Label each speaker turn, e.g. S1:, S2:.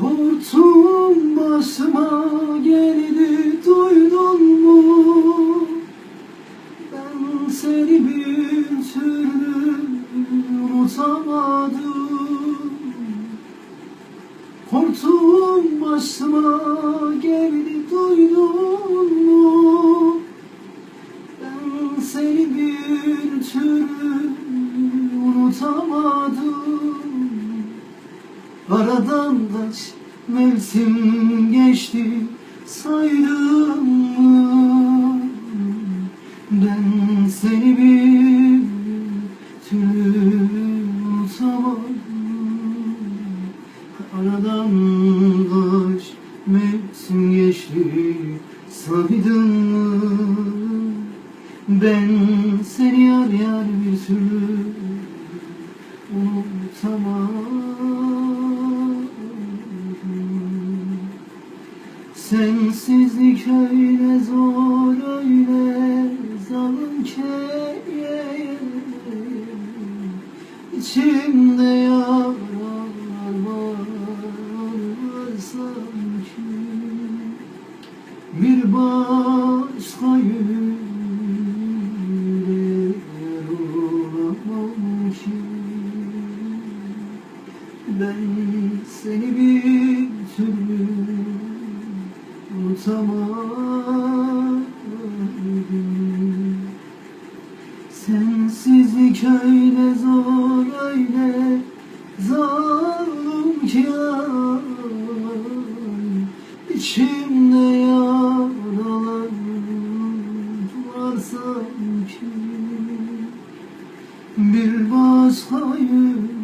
S1: Kurtum başıma geldi duydun mu? Ben seni bir türlü unutamadım Kurtum başıma geldi duydun mu? Ben seni bir türlü unutamadım Aradan kaç mevsim geçti saydım mı? Ben seni bir türlü unutamadım Aradan kaç mevsim geçti saydım mı? Ben seni yar yar bir türlü unutamadım Sensizlik öyle zor öyle zalim ki İçimde yaralar var sanki. Bir başka yüreğe olamam ki. Ben seni bir türlü unutamadım Sensizlik öyle zor öyle zalim ki içimde yaralar var sanki. Bir başka yüz